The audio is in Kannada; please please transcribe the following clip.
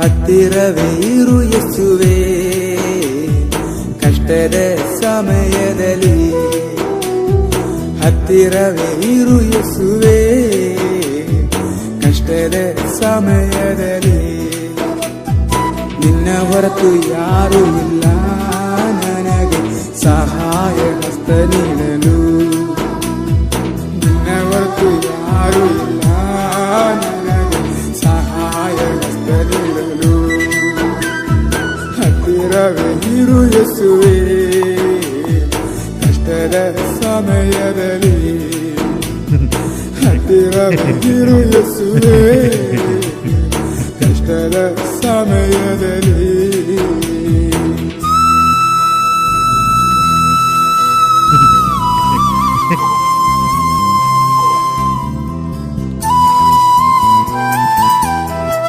ಹತ್ತಿರವೇ ಇರು ಯೇಸುವೆ. ಕಷ್ಟದ ಸಮಯದಲ್ಲಿ ಹತ್ತಿರವೇ ಇರು ಯೇಸುವೆ. ಕಷ್ಟದ ಸಮಯದಲ್ಲಿ ನಿನ್ನ ಹೊರತು ಯಾರು ಇಲ್ಲ. ನನಗೆ ಸಹಾಯ ಹಸ್ತ ಹತ್ತಿರವೇ ಇರು ಯೇಸುವೆ ಕಷ್ಟದ ಸಮಯದಲ್ಲಿ ಹತ್ತಿರವೇ ಇರು ಯೇಸುವೆ ಕಷ್ಟದ ಸಮಯದಲ್ಲಿ